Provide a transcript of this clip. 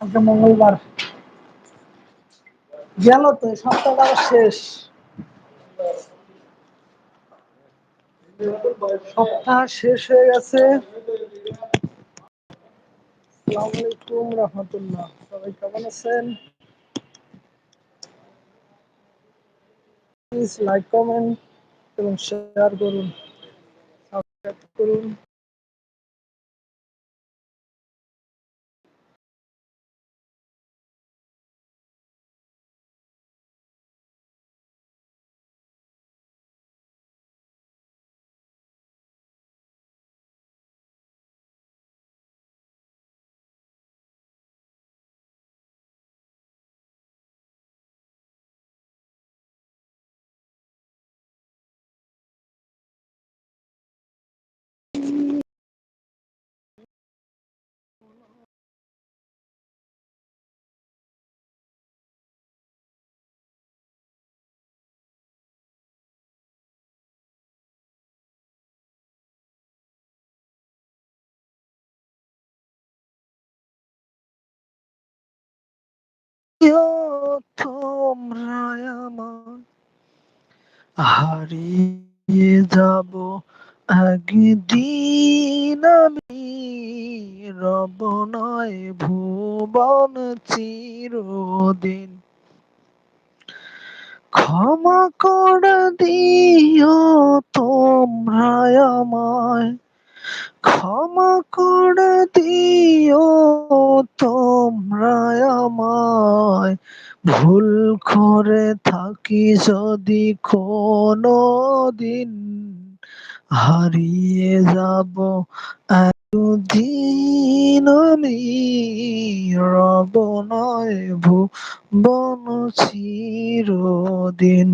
আজকে মঙ্গলবার। গেল তো সপ্তাহটা শেষ। সপ্তাহ শেষ হয়ে গেছে। আসসালামু আলাইকুম রহমতুল্লাহ। সবাই কেমন আছেন? প্লিজ লাইক কমেন্ট এবং শেয়ার করুন। সাবস্ক্রাইব করুন। হারিয়ে যাব একদিন আমি। রব নয়, ভুবন চিরদিন। ক্ষমা করে দিও তোমরা আমায়। ক্ষমা করে দিও তোমরা আমায়। ভুল করে থাকি যদি কোনো দিন হারিয়ে যাব দিন আমি। রব নয় ভুবন চিরদিন।